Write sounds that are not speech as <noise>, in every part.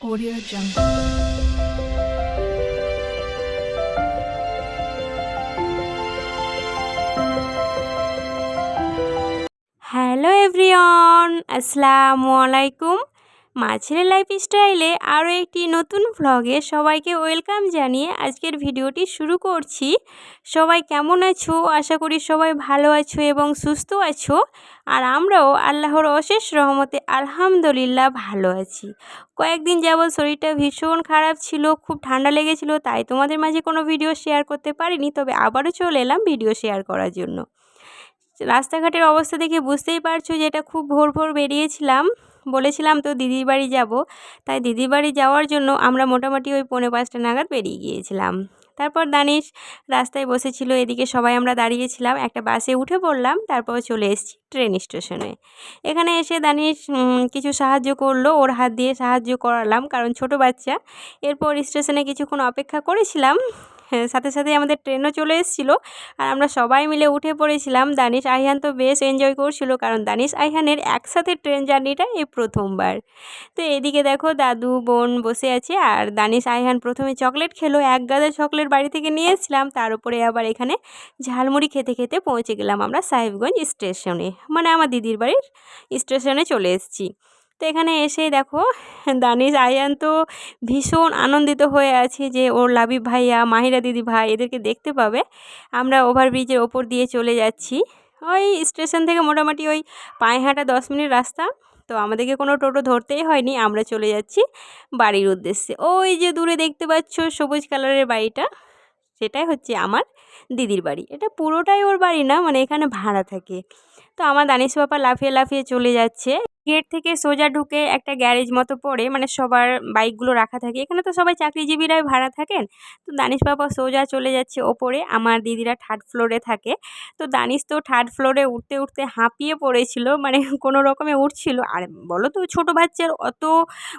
Audio Jungle. Hello everyone আসসালামু আলাইকুম মাছের লাইফ স্টাইলে আরও একটি নতুন ভ্লগে সবাইকে ওয়েলকাম জানিয়ে আজকের ভিডিওটি শুরু করছি। সবাই কেমন আছো? আশা করি সবাই ভালো আছো এবং সুস্থ আছো। আর আমরাও আল্লাহর অশেষ রহমতে আলহামদুলিল্লাহ ভালো আছি। কয়েকদিন যাবৎ শরীরটা ভীষণ খারাপ ছিল, খুব ঠান্ডা লেগেছিল, তাই তোমাদের মাঝে কোনো ভিডিও শেয়ার করতে পারিনি, তবে আবারও চলে এলাম ভিডিও শেয়ার করার জন্য। রাস্তাঘাটের অবস্থা দেখে বুঝতেই পারছ যে এটা খুব ভোর ভোর বেরিয়েছিলাম। বলেছিলাম তো দিদির বাড়ি যাব। তাই দিদির বাড়ি যাওয়ার জন্য আমরা মোটামুটি ওই পৌনে পাঁচটা নাগাদ বেরিয়ে গিয়েছিলাম। তারপর দানিশ রাস্তায় বসেছিল, এদিকে সবাই আমরা দাঁড়িয়েছিলাম, একটা বাসে উঠে পড়লাম, তারপর চলে এসেছি ট্রেন স্টেশনে। এখানে এসে দানিশ কিছু সাহায্য করল, ওর হাত দিয়ে সাহায্য করালাম, কারণ ছোট বাচ্চা। এরপর স্টেশনে কিছুক্ষণ অপেক্ষা করেছিলাম সাথে সাথে আমাদের ট্রেনও চলে এসেছিল। আর আমরা সবাই মিলে উঠে পড়েছিলাম দানিশ আইহান তো বেশ এনজয় করছিল কারণ দানিশ আইহানের একসাথে ট্রেন জার্নিটা এই প্রথমবার। তো এদিকে দেখো দাদু, বোন বসে আছে আর দানিশ আইহান প্রথমে চকলেট খেলো, এক গাদা চকলেট বাড়ি থেকে নিয়ে এসেছিলাম, তার উপরে আবার এখানে ঝালমুড়ি খেতে খেতে পৌঁছে গেলাম আমরা সাহেবগঞ্জ স্টেশনে মানে আমার দিদির বাড়ির স্টেশনে চলে এসেছি। তো এখানে এসে দেখো, দানিশ আয়ান তো ভীষণ আনন্দিত হয়ে আছে যে ওর লাবিব ভাইয়া, মাহিরা দিদি ভাই এদেরকে দেখতে পাবে। আমরা ওভারব্রিজের ওপর দিয়ে চলে যাচ্ছি। ওই স্টেশন থেকে মোটামুটি ওই পায়ে হাঁটা দশ মিনিট রাস্তা। তো আমাদেরকে কোনো টোটো ধরতেই হয়নি, আমরা চলে যাচ্ছি বাড়ির উদ্দেশ্যে। ওই যে দূরে দেখতে পাচ্ছ সবুজ কালারের বাড়িটা, সেটাই হচ্ছে আমার দিদির বাড়ি। এটা পুরোটাই ওর বাড়ি না মানে এখানে ভাড়া থাকে। তো আমার দানিশ বাবা লাফিয়ে লাফিয়ে চলে যাচ্ছে। গেট থেকে সোজা ঢুকে একটা গ্যারেজ মতো পড়ে মানে সবার বাইকগুলো রাখা থাকে। এখানে তো সবাই চাকরিজীবীরাই ভাড়া থাকেন। তো দানিশ বাবা সোজা চলে যাচ্ছে ওপরে, আমার দিদিরা থার্ড ফ্লোরে থাকে। তো দানিশ তো থার্ড ফ্লোরে উঠতে উঠতে হাঁপিয়ে পড়েছিল মানে কোনো রকমে উঠছিল। আর বলো তো, ছোটো বাচ্চার অত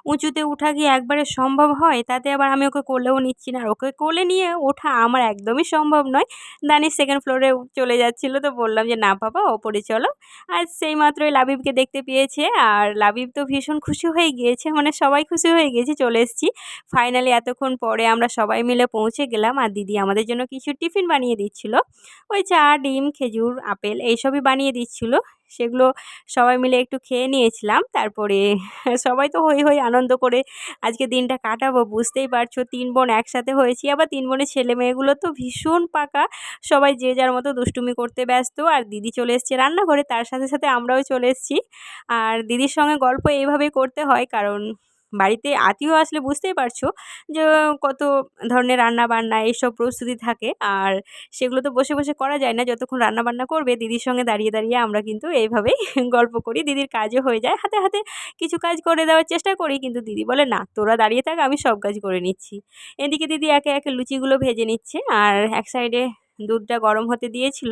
উঁচুতে ওঠা কি একবারে সম্ভব হয়? তাতে আবার আমি ওকে কোলেও নিচ্ছি না। আর ওকে কোলে নিয়ে ওঠা আমার একদমই সম্ভব নয়। দানিশ সেকেন্ড ফ্লোরে চলে যাচ্ছিল, তো বললাম যে, না বাবা, ওপরে চলো। আর সেই মাত্রই লাবিবকে দেখতে পেয়েছে। আর লাবিব তো ভীষণ খুশি হয়ে গিয়েছে মানে সবাই খুশি হয়ে গিয়েছে, চলে এসেছি। ফাইনালি এতক্ষণ পরে আমরা সবাই মিলে পৌঁছে গেলাম আর দিদি আমাদের জন্য কিছু টিফিন বানিয়ে দিচ্ছিল। ওই চা, ডিম, খেজুর, আপেল এইসবই বানিয়ে দিচ্ছিল। সেগুলো সবাই মিলে একটু খেয়ে নিয়েছিলাম। তারপরে <laughs> সবাই তো হই হই আনন্দ করে আজকে দিনটা কাটাবো, বুঝতেই পারছ। তিন বোন একসাথে হয়েছি, আবার তিন বোনের ছেলে মেয়েগুলো তো ভীষণ পাকা। সবাই যে যার মতো দুষ্টুমি করতে ব্যস্ত, আর দিদি চলে এসছে রান্নাঘরে, তার সাথে সাথে আমরাও চলে এসেছি। আর দিদির সঙ্গে গল্প এইভাবেই করতে হয়, কারণ বাড়িতে আত্মীয় আসলে বুঝতেই পারছ যে, কত ধরনের রান্না বান্না এইসব প্রস্তুতি থাকে। আর সেগুলো তো বসে বসে করা যায় না। যতক্ষণ রান্না বান্না করবে, দিদির সঙ্গে দাঁড়িয়ে দাঁড়িয়ে আমরা কিন্তু এইভাবেই <laughs> গল্প করি। দিদির কাজও হয়ে যায়। হাতে হাতে কিছু কাজ করে দেওয়ার চেষ্টা করি। কিন্তু দিদি বলে, না, তোরা দাঁড়িয়ে থাক, আমি সব কাজ করে নিচ্ছি। এদিকে দিদি একে একে লুচিগুলো ভেজে নিচ্ছে। আর এক সাইডে দুধটা গরম হতে দিয়েছিল।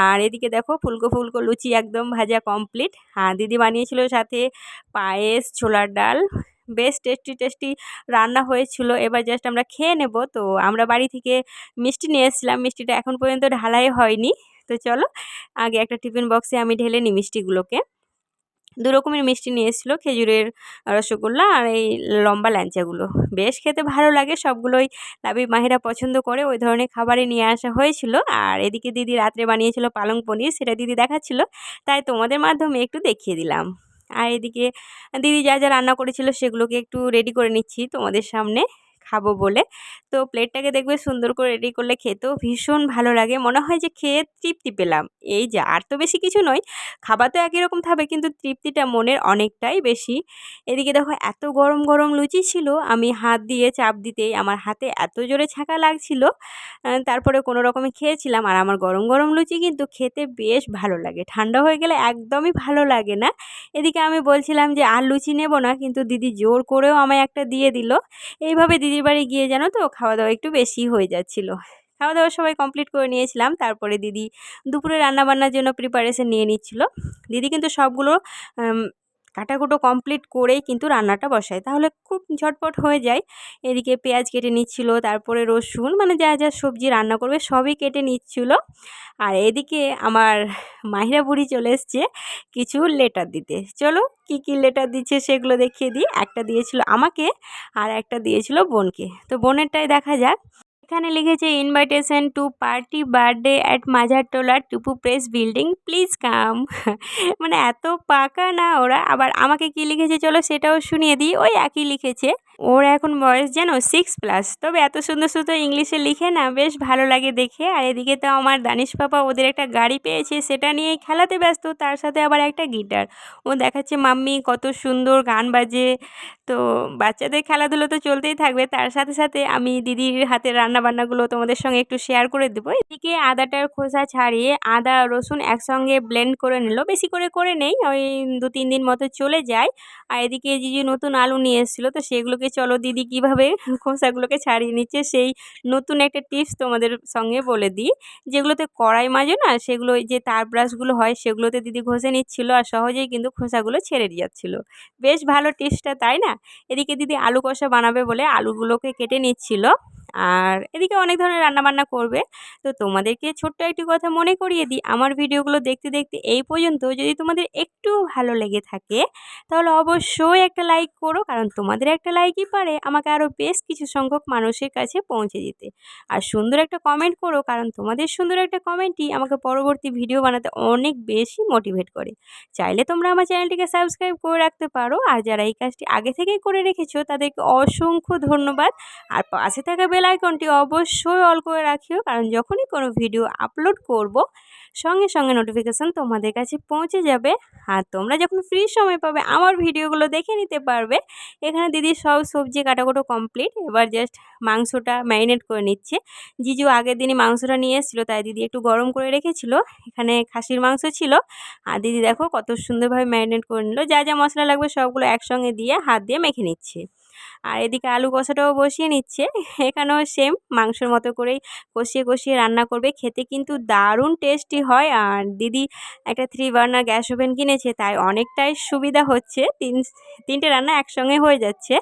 আর এদিকে দেখো ফুলকো ফুলকো লুচি একদম ভাজা কমপ্লিট হ্যাঁ দিদি বানিয়েছিল সাথে পায়েস, ছোলার ডাল। বেশ টেস্টি টেস্টি রান্না হয়েছিল। এবার জাস্ট আমরা খেয়ে নেব। তো আমরা বাড়ি থেকে মিষ্টি নিয়ে এসেছিলাম। মিষ্টিটা এখন পর্যন্ত ঢালাই হয়নি। তো চলো আগে একটা টিফিন বক্সে আমি ঢেলে নিই মিষ্টিগুলোকে। দু রকমের মিষ্টি নিয়ে এসেছিল, খেজুরের রসগোল্লা আর এই লম্বা ল্যাঞ্চাগুলো বেশ খেতে ভালো লাগে, সবগুলোই লাবিব মাহিরা পছন্দ করে, ওই ধরনের খাবারই নিয়ে আসা হয়েছিল। আর এদিকে দিদি রাত্রে বানিয়েছিল পালং পনির, সেটা দিদি দেখাচ্ছিল, তাই তোমাদের মাধ্যমে একটু দেখিয়ে দিলাম। আর এদিকে দিদি যা যা রান্না করেছিল, সেগুলোকে একটু রেডি করে নিচ্ছি তোমাদের সামনে। খাব বলে। তো প্লেটটাকে দেখবে সুন্দর করে রেডি করলে খেতেও ভীষণ ভালো লাগে। মনে হয় যে খেয়ে তৃপ্তি পেলাম। এই যে, আর তো বেশি কিছু নয়, খাবার তো একই রকম থাকবে কিন্তু তৃপ্তিটা মনের অনেকটাই বেশি। এদিকে দেখো, এত গরম গরম লুচি ছিল, আমি হাত দিয়ে চাপ দিতেই আমার হাতে এত জোরে ছাঁকা লাগছিল তারপরে কোনো রকমে খেয়েছিলাম। আর আমার গরম গরম লুচি কিন্তু খেতে বেশ ভালো লাগে। ঠান্ডা হয়ে গেলে একদমই ভালো লাগে না। এদিকে আমি বলছিলাম যে, আর লুচি নেব না। কিন্তু দিদি জোর করেও আমায় একটা দিয়ে দিল। এইভাবে দিদির বাড়ি গিয়ে জানো তো খাওয়া দাওয়া একটু বেশি হয়ে যাচ্ছিল। খাওয়া দাওয়া সবাই কমপ্লিট করে নিয়েছিলাম, তারপরে দিদি দুপুরে রান্নাবান্নার জন্য প্রিপারেশন নিয়ে নিচ্ছিল। দিদি কিন্তু সবগুলো কাটাকুটো কমপ্লিট করেই কিন্তু রান্নাটা বসাই। তাহলে খুব ঝটপট হয়ে যায়। এদিকে পেঁয়াজ কেটে নিচ্ছিল, তারপরে রসুন মানে যা যা সবজি রান্না করবে সবই কেটে নিচ্ছিল। আর এদিকে আমার মাহিরা বুড়ি চলে এসছে কিছু লেটার দিতে। চলো কি কি লেটার দিচ্ছে সেগুলো দেখিয়ে দিই। একটা দিয়েছিল আমাকে আর একটা দিয়েছিল বোনকে। তো বোনেরটাই দেখা যাক। এখানে লিখেছে invitation to party birthday at মাঝারটোলার Tupu press building please come মানে এত পাকা না ওরা। আবার আমাকে কি লিখেছে, চলো সেটাও শুনিয়ে দিই। ওই একই লিখেছে। ওর এখন বয়স যেন সিক্স প্লাস তবে এত সুন্দর সুন্দর ইংলিশে লিখে না বেশ ভালো লাগে দেখে। আর এদিকে তো আমার দানিশ পাপা ওদের একটা গাড়ি পেয়েছে, সেটা নিয়েই খেলাতে ব্যস্ত, তার সাথে আবার একটা গিটার ও দেখাচ্ছে, মাম্মি, কত সুন্দর গান বাজে। তো বাচ্চাদের খেলাধুলো তো চলতেই থাকবে। তার সাথে সাথে আমি দিদির হাতের রান্নাবান্নাগুলো তোমাদের সঙ্গে একটু শেয়ার করে দেবো। এদিকে আদাটার খোসা ছাড়িয়ে আদা, রসুন একসঙ্গে ব্লেন্ড করে নিল। বেশি করে করে নেই, ওই দু তিন দিন মতো চলে যায়। আর এদিকে যে যে নতুন আলু নিয়ে এসেছিল, তো সেগুলোকে চলো দিদি কীভাবে <laughs> খোসাগুলোকে ছাড়িয়ে নিচ্ছে, সেই নতুন একটা টিপস তোমাদের সঙ্গে বলে দিই। যেগুলোতে কড়াই মাজে না, সেগুলো যে তার ব্রাশগুলো হয়, সেগুলোতে দিদি ঘষে নিচ্ছিল আর সহজেই কিন্তু খোসাগুলো ছেড়ে যাচ্ছিল। বেশ ভালো টিপসটা তাই না? এদিকে দিদি আলু কষা বানাবে বলে আলুগুলোকে কেটে নিচ্ছিল। আর এদিকে অনেক ধরনের রান্নাবান্না করবে। তো তোমাদেরকে ছোট্ট একটি কথা মনে করিয়ে দিই, আমার ভিডিওগুলো দেখতে দেখতে এই পর্যন্ত যদি তোমাদের একটু ভালো লেগে থাকে, তাহলে অবশ্যই একটা লাইক করো, কারণ তোমাদের একটা লাইকই পারে আমাকে আরও বেশ কিছু সংখ্যক মানুষের কাছে পৌঁছে দিতে। আর সুন্দর একটা কমেন্ট করো, কারণ তোমাদের সুন্দর একটা কমেন্টই আমাকে পরবর্তী ভিডিও বানাতে অনেক বেশি মোটিভেট করে। চাইলে তোমরা আমার চ্যানেলটিকে সাবস্ক্রাইব করে রাখতে পারো, আর যারা এই কাজটি আগে থেকেই করে রেখেছো, তাদেরকে অসংখ্য ধন্যবাদ। আর পাশে থাকা বেল আইকনটি অবশ্যই অল করে রাখিও, কারণ যখনই কোনো ভিডিও আপলোড করব, সঙ্গে সঙ্গে নোটিফিকেশান তোমাদের কাছে পৌঁছে যাবে। আর তোমরা যখন ফ্রি সময় পাবে, আমার ভিডিওগুলো দেখে নিতে পারবে। এখানে দিদি সব সবজি কাটাকুটো কমপ্লিট এবার জাস্ট মাংসটা ম্যারিনেট করে নিচ্ছে। জিজু আগের দিনই মাংসটা নিয়ে এসেছিল, তাই দিদি একটু গরম করে রেখেছিল। এখানে খাসির মাংস ছিল। আর দিদি দেখো কত সুন্দরভাবে ম্যারিনেট করে নিল। যা যা মশলা লাগবে সবগুলো একসঙ্গে দিয়ে, হাত দিয়ে মেখে নিচ্ছে। আর এদিকে আলু কষাটাও বসিয়ে নিচ্ছে। এখানেও সেম মাংসের মতো করেই কষিয়ে কষিয়ে রান্না করবে। খেতে কিন্তু দারুণ টেস্টি হয়। আর দিদি একটা থ্রি বার্নার গ্যাস ওভেন কিনেছে, তাই অনেকটাই সুবিধা হচ্ছে। তিন, তিনটে রান্না একসঙ্গে হয়ে যাচ্ছে।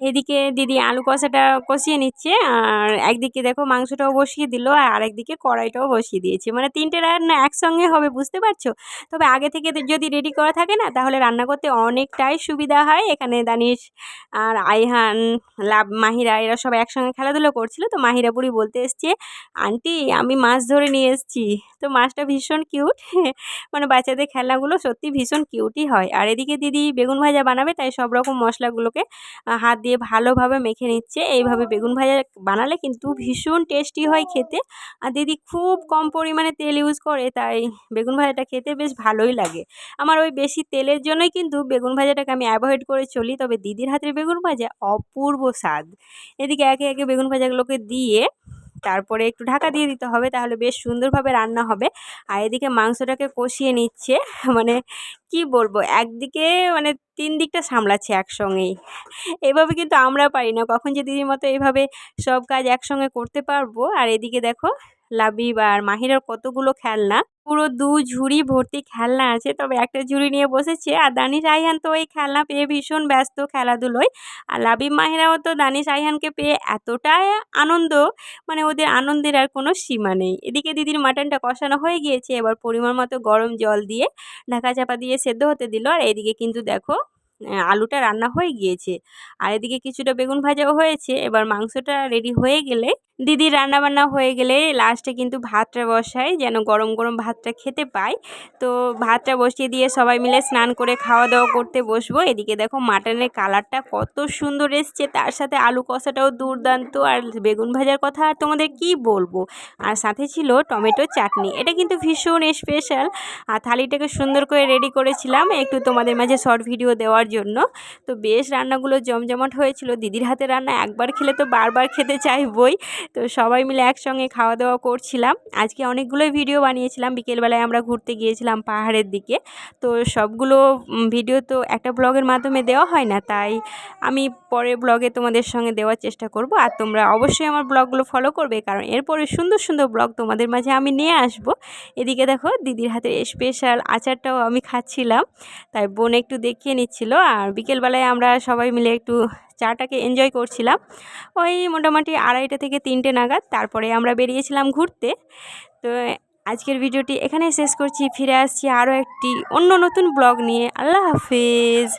এদিকে দিদি আলু কষাটা কষিয়ে নিচ্ছে, আর একদিকে দেখো মাংসটাও বসিয়ে দিল, আর আরেকদিকে কড়াইটাও বসিয়ে দিয়েছে। মানে তিনটে রান্না একসঙ্গে হবে, বুঝতে পারছ? তবে আগে থেকে যদি রেডি করা থাকে না, তাহলে রান্না করতে অনেকটাই সুবিধা হয়। এখানে দানিশ আর আইহান লাভ মাহিরা এরা সব একসঙ্গে খেলাধুলো করছিল। তো মাহিরা বুড়ি বলতে এসছে, আন্টি, আমি মাছ ধরে নিয়ে এসেছি। তো মাছটা ভীষণ কিউট <laughs> মানে বাচ্চাদের খেলনাগুলো সত্যি ভীষণ কিউটই হয়। আর এদিকে দিদি বেগুন ভাজা বানাবে, তাই সব রকম মশলাগুলোকে হাত দিয়ে ভালোভাবে মেখে নিচ্ছে। এইভাবে বেগুন ভাজা বানালে কিন্তু ভীষণ টেস্টি হয় খেতে। আর দিদি খুব কম পরিমাণে তেল ইউজ করে, তাই বেগুন ভাজাটা খেতে বেশ ভালোই লাগে। আমার ওই বেশি তেলের জন্যই কিন্তু বেগুন ভাজাটাকে আমি অ্যাভয়েড করে চলি, তবে দিদির হাতের বেগুন ভাজা অপূর্ব স্বাদ। এদিকে একে একে বেগুন ভাজাগুলোকে দিয়ে তারপরে একটু ঢাকা দিয়ে দিতে হবে, তাহলে বেশ সুন্দরভাবে রান্না হবে। আর এদিকে মাংসটাকে কষিয়ে নিচ্ছে মানে কি বলব, একদিকে মানে তিন দিকটা সামলাচ্ছে একসঙ্গেই। এভাবে কিন্তু আমরা পারি না, কখন যে দিদির মতো এভাবে সব কাজ একসঙ্গে করতে পারব। আর এদিকে দেখো লাবিব আর মাহিরার কতগুলো খেলনা, পুরো দু ঝুড়ি ভর্তি খেলনা আছে। তবে একটা ঝুড়ি নিয়ে বসেছে আর দানিশ আইহান তো এই খেলনা পেয়ে ভীষণ ব্যস্ত খেলাধুলোয়। আর লাবিব মাহিরাও তো দানিশ আইহানকে পেয়ে এতটাই আনন্দ মানে ওদের আনন্দের আর কোনো সীমা নেই। এদিকে দিদির মাটনটা কষানো হয়ে গিয়েছে, এবার পরিমাণ মতো গরম জল দিয়ে ঢাকা চাপা দিয়ে সেদ্ধ হতে দিল। আর এদিকে কিন্তু দেখো আলুটা রান্না হয়ে গিয়েছে। আর এদিকে কিছুটা বেগুন ভাজাও হয়েছে। এবার মাংসটা রেডি হয়ে গেলে দিদি রান্নাবান্না হয়ে গেলে লাস্টে কিন্তু ভাতটা বসাই যেন গরম গরম ভাতটা খেতে পাই তো ভাতটা বসিয়ে দিয়ে সবাই মিলে স্নান করে খাওয়া দাওয়া করতে বসবো। এদিকে দেখো মাটনের কালারটা কত সুন্দর এসছে। তার সাথে আলু কষাটাও দুর্দান্ত। আর বেগুন ভাজার কথা আর তোমাদের কি বলব? আর সাথে ছিল টমেটো চাটনি। এটা কিন্তু ভীষণ স্পেশাল আর থালিটাকে সুন্দর করে রেডি করেছিলাম। একটু তোমাদের মাঝে শর্ট ভিডিও দেওয়ার খাওয়ার জন্য। তো বেশ রান্নাগুলো জমজমাট হয়েছিল। দিদির হাতে রান্না একবার খেলে তো বারবার খেতে চাইবই তো সবাই মিলে একসঙ্গে খাওয়া দাওয়া করছিলাম। আজকে অনেকগুলোই ভিডিও বানিয়েছিলাম। বিকেলবেলায় আমরা ঘুরতে গিয়েছিলাম পাহাড়ের দিকে। তো সবগুলো ভিডিও তো একটা ব্লগের মাধ্যমে দেওয়া হয় না। তাই আমি পরের ব্লগে তোমাদের সঙ্গে দেওয়ার চেষ্টা করব। আর তোমরা অবশ্যই আমার ব্লগগুলো ফলো করবে। কারণ এরপরে সুন্দর সুন্দর ব্লগ তোমাদের মাঝে আমি নিয়ে আসব। এদিকে দেখো, দিদির হাতের স্পেশাল আচারটাও আমি খাচ্ছিলাম। তাই বোন একটু দেখিয়ে নিচ্ছিল। আর বিকেলবেলায় আমরা সবাই মিলে একটু চাটাকে এনজয় করছিলাম। ওই মোটামুটি আড়াইটা থেকে তিনটে নাগাদ তারপরে আমরা বেরিয়েছিলাম ঘুরতে। তো আজকের ভিডিওটি এখানে শেষ করছি। ফিরে আসছি আরও একটি অন্য নতুন ব্লগ নিয়ে। আল্লাহ হাফেজ।